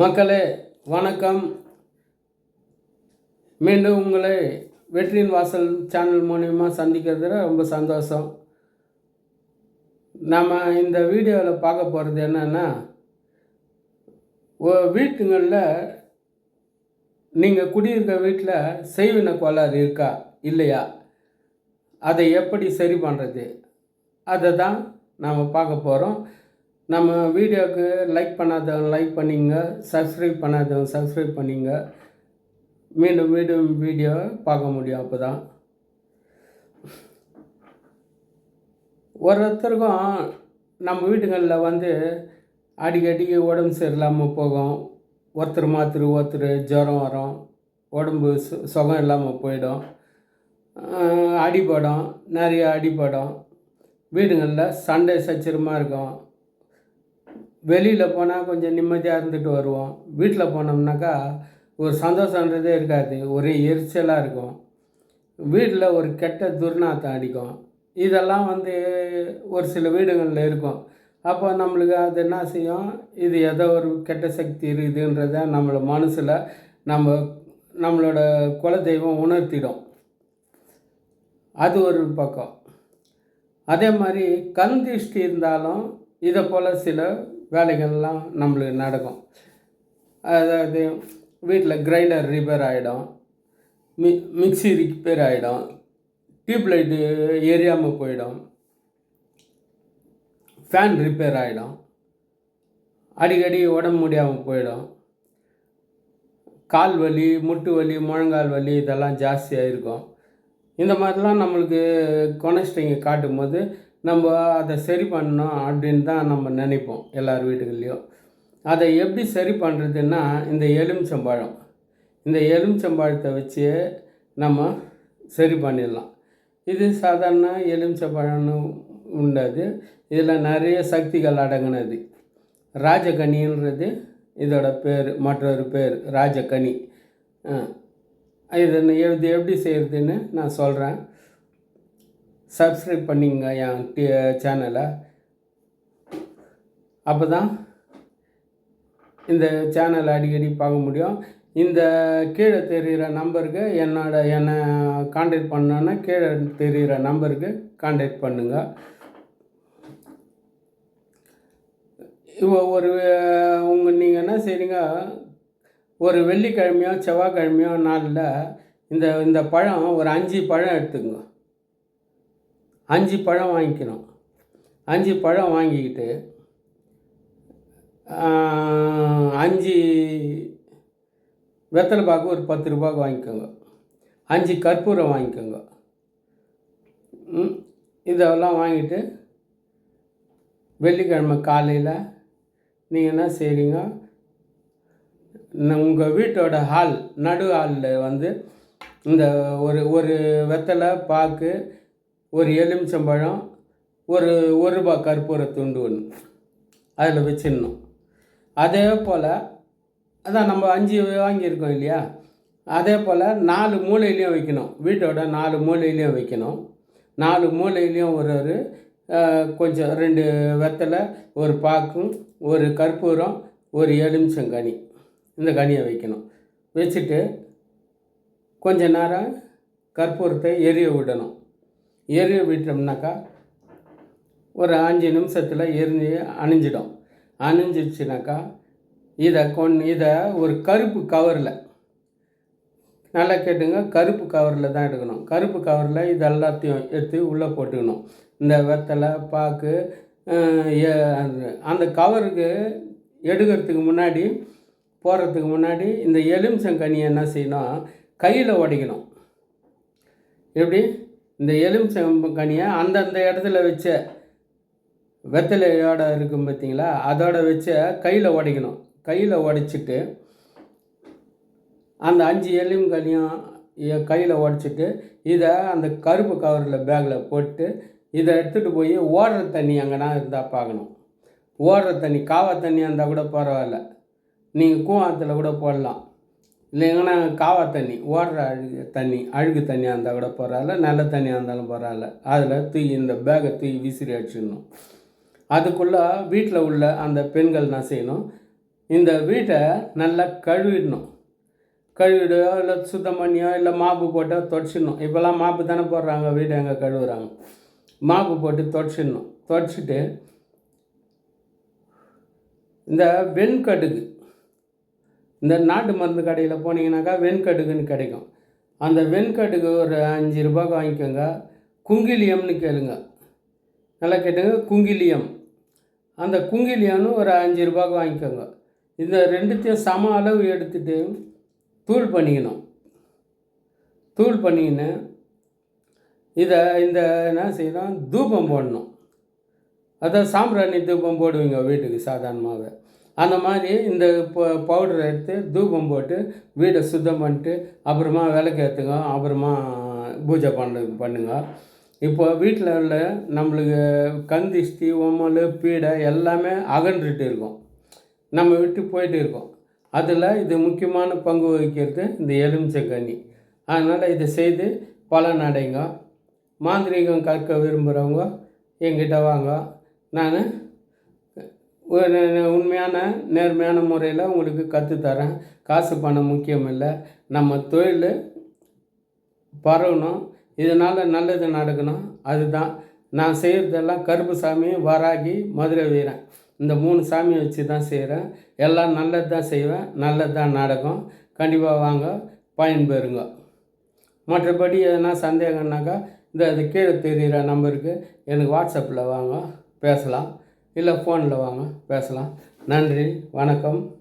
மக்களே வணக்கம். மீண்டும் உங்களை வெற்றியின் வாசல் சேனல் மூலிமா சந்திக்கிறதுல ரொம்ப சந்தோஷம். நம்ம இந்த வீடியோவில் பார்க்க போகிறது என்னென்னா வீட்டுங்களில் நீங்கள் குடியிருக்க வீட்டில் செய்வின கோளாறு இருக்கா? இல்லையா? அதை எப்படி சரி பண்ணுறது அதை தான் நாம் பார்க்க போகிறோம் நம்ம வீடியோவுக்கு லைக் பண்ணாதவங்க லைக் பண்ணிங்க சப்ஸ்கிரைப் பண்ணாதவங்க சப்ஸ்கிரைப் பண்ணிங்க. மீண்டும் மீண்டும் வீடியோ பார்க்க முடியும் அப்போ தான் ஒருத்தருக்கும் நம்ம வீடுகளில் வந்து அடிக்கடிக்கு உடம்பு சரியில்லாமல் போகும். ஒருத்தர் மாத்திரு ஒருத்தர் ஜுரம் வரும். உடம்பு சு சுகம் இல்லாமல் போயிடும். அடிபடும். நிறைய அடிபடும். வீடுங்களில் சண்டை சச்சரமாக இருக்கும். வெளியில் போனால் கொஞ்சம் நிம்மதியாக இருந்துட்டு வருவோம். வீட்டில் போனோம்னாக்கா ஒரு சந்தோஷன்றதே இருக்காது. ஒரே எரிச்சலாக இருக்கும். வீட்டில் ஒரு கெட்ட துர்நாத்தம் அடிக்கும். இதெல்லாம் வந்து ஒரு சில வீடுகளில் இருக்கும். அப்போ நம்மளுக்கு அது என்ன செய்யும்? இது ஏதோ ஒரு கெட்ட சக்தி இருக்குதுன்றத நம்மளை மனசில் நம்ம நம்மளோட குலதெய்வம் உணர்த்திடும். அது ஒரு பக்கம். அதே மாதிரி கண் திருஷ்டி இருந்தாலும் இதை போல் சில வேலைகள்லாம் நம்மளுக்கு நடக்கும். அதாவது வீட்டில் கிரைண்டர் ரிப்பேர் ஆகிடும் மி மிக்சி ரிப்பேர் ஆகிடும் டியூப்லைட்டு எரியாமல் போயிடும். ஃபேன் ரிப்பேர் ஆகிடும் அடிக்கடி உடம்பு முடியாமல் போயிடும். கால் வலி முட்டு வலி முழங்கால் வலி இதெல்லாம் ஜாஸ்தியாக இருக்கும். இந்த மாதிரிலாம் நம்மளுக்கு கொனஸ்டிங்க காட்டும் போது நம்ம அதை சரி பண்ணணும் அப்படின்னு தான் நம்ம நினைப்போம் எல்லார் வீடுகள்லேயும். அதை எப்படி சரி பண்ணுறதுன்னா இந்த எலுமிச்சம்பழம் இந்த எலுமிச்சம்பழத்தை வச்சு நம்ம சரி பண்ணிடலாம். இது சாதாரண எலுமிச்சம்பழம்னு உண்டது. இதில் நிறைய சக்திகள் அடங்கினது. ராஜகனின்றது இதோட பேர் மற்றொரு பேர் ராஜகனி. ஆ. இது எழுதி எப்படி செய்கிறதுன்னு நான் சொல்கிறேன் சப்ஸ்கிரைப் பண்ணிங்க என் டி சேனலை அப்போ தான் இந்த சேனலை அடிக்கடி பார்க்க முடியும். இந்த கீழே தெரிகிற நம்பருக்கு என்னோட என்னை காண்டாக்ட் பண்ணோன்னா கீழே தெரிகிற நம்பருக்கு காண்டாக்ட் பண்ணுங்கள் இப்போ ஒரு உங்கள் நீங்கள் என்ன செய்றீங்க? ஒரு வெள்ளிக்கிழமையோ செவ்வாய்க்கிழமையோ நாளில் இந்த இந்த பழம் ஒரு அஞ்சு பழம் எடுத்துக்கோங்க. அஞ்சு பழம் வாங்கிக்கணும். அஞ்சு பழம் வாங்கிக்கிட்டு அஞ்சு வெத்தலை பாக்கு ஒரு பத்து ரூபாய்க்கு வாங்கிக்கோங்க. அஞ்சு கற்பூரம் வாங்கிக்கோங்க. இதெல்லாம் வாங்கிட்டு வெள்ளிக்கிழமை காலையில் நீங்கள் என்ன செய்கிறீங்க உங்கள் வீட்டோட ஹால் நடு ஹாலில் வந்து இந்த ஒரு ஒரு வெத்தலை பாக்கு ஒரு எலுமிச்சம்பழம் ஒரு ஒரு ரூபாய் கற்பூர துண்டு ஒன்று அதில் வச்சிடணும். அதே போல் அதான் நம்ம அஞ்சு வாங்கியிருக்கோம் இல்லையா? அதே போல் நாலு மூலையிலையும் வைக்கணும். வீட்டோட நாலு மூலையிலையும் வைக்கணும். நாலு மூலையிலையும் ஒரு ஒரு கொஞ்சம் ரெண்டு வெத்தலை ஒரு பாக்கும் ஒரு கற்பூரம் ஒரு எலுமிச்சங்கனி இந்த கனியை வைக்கணும். வச்சுட்டு கொஞ்ச நேரம் கற்பூரத்தை எரிய விடணும். எரிய விட்டோம்னாக்கா ஒரு அஞ்சு நிமிஷத்தில் எரிஞ்சு அணிஞ்சிடும். அணிஞ்சிடுச்சுனாக்கா இதை கொண் இதை ஒரு கருப்பு கவரில் நல்லா கேட்டுங்க கருப்பு கவரில் தான் எடுக்கணும். கருப்பு கவரில் இது எல்லாத்தையும் எடுத்து உள்ளே போட்டுக்கணும். இந்த வெத்தலை பாக்கு அந்த- அந்த கவருக்கு எடுக்கிறதுக்கு முன்னாடி போடுறதுக்கு முன்னாடி இந்த எலுமிச்சங்கனியை என்ன செய்யணும்? கையில் உடைக்கணும் எப்படி? இந்த எலுமிச்சங்கனியை அந்தந்த இடத்துல வச்ச வெத்தலையோட இருக்கும் பார்த்தீங்களா? அதோட வச்ச கையில் உடைக்கணும். கையில் உடைச்சிட்டு அந்த அஞ்சு எலும்புகளையும் கையில் உடச்சிட்டு இதை அந்த கருப்பு கவரில் பேக்கில் போட்டு இதை எடுத்துகிட்டு போய் ஓடுற தண்ணி அங்கேனா இருந்தால் பார்க்கணும் ஓடுற தண்ணி காவா தண்ணியாக இருந்தால் கூட பரவாயில்ல. நீங்கள் கூவாத்தில் கூட போடலாம். இல்லைங்கன்னா காவா தண்ணி ஓடுற அழுகு தண்ணி அழுகு தண்ணியாக இருந்தால் கூட பரவாயில்ல நல்ல தண்ணியாக இருந்தாலும் பரவாயில்ல. அதில் தூக்கி இந்த பேக்கை தூக்கி விசிறி அடிச்சிடணும். அதுக்குள்ளே வீட்டில் உள்ள அந்த பெண்கள் நான் செய்யணும்? இந்த வீட்டை நல்லா கழுவிடணும். கழுவிடையோ இல்லை சுத்தம் பண்ணியோ இல்லை மாப்பு போட்டோ தொடச்சிடணும். இப்போல்லாம் மாப்பு தானே போடுறாங்க வீடு எங்கே கழுவுறாங்க? மாப்பு போட்டு தொடச்சிடணும். தொடச்சிட்டு இந்த வெண்கடுகு இந்த நாட்டு மருந்து கடையில் போனீங்கன்னாக்கா வெண்கடுகுன்னு கிடைக்கும். அந்த வெண்கடுகு ஒரு அஞ்சு ரூபாய்க்கு வாங்கிக்கோங்க. குங்கிலியம்னு கேளுங்க. நல்லா கேட்டுங்க. குங்கிலியம். அந்த குங்கிலியம்னு ஒரு அஞ்சு ரூபாய்க்கு வாங்கிக்கோங்க. இந்த ரெண்டுத்தையும் சம அளவு எடுத்துட்டு தூள் பண்ணிக்கணும். தூள் பண்ணிக்கின்னு இதை இந்த என்ன செய்யணும்? தூபம் போடணும். அதான் சாம்பிராணி தூபம் போடுவீங்க வீட்டுக்கு சாதாரணமாகவே அந்த மாதிரி இந்த பவுடரை எடுத்து தூபம் போட்டு வீடை சுத்தம் பண்ணிட்டு அப்புறமா விளக்கு ஏற்றுங்க அப்புறமா பூஜை பண்ணு பண்ணுங்க. இப்போ வீட்டில் உள்ள நம்மளுக்கு கந்திஷ்டி ஒம்மல் பீடை எல்லாமே அகன்றுட்டு இருக்கும். நம்ம விட்டு போயிட்டு இருக்கோம். அதில் இது முக்கியமான பங்கு வகிக்கிறது இந்த எலுமிச்சங்கனி அதனால் இதை செய்து பலன் அடைங்க. மாந்திரீகம் கற்க விரும்புகிறவங்க எங்கிட்ட வாங்க. நான் உண்மையான நேர்மையான முறையில் உங்களுக்கு கற்றுத்தரேன் காசு பணம் முக்கியம் இல்லை நம்ம தொழில் பரவணும். இதனால் நல்லது நடக்கணும். அதுதான். நான் செய்கிறதெல்லாம் கருப்பு சாமி வராகி மதுரை வீரன். இந்த மூணு சாமியை வச்சு தான் செய்கிறேன் எல்லாம் நல்லது தான் செய்வேன். நல்லது தான் நடக்கும். கண்டிப்பாக வாங்க பயன்பெறுங்க மற்றபடி எதனா சந்தேகம்னாக்கா இந்த அது கீழே தெரிகிற நம்பருக்கு எனக்கு வாட்ஸ்அப்பில் வாங்க. பேசலாம். இல்லை ஃபோனில் வாங்க பேசலாம். நன்றி வணக்கம்.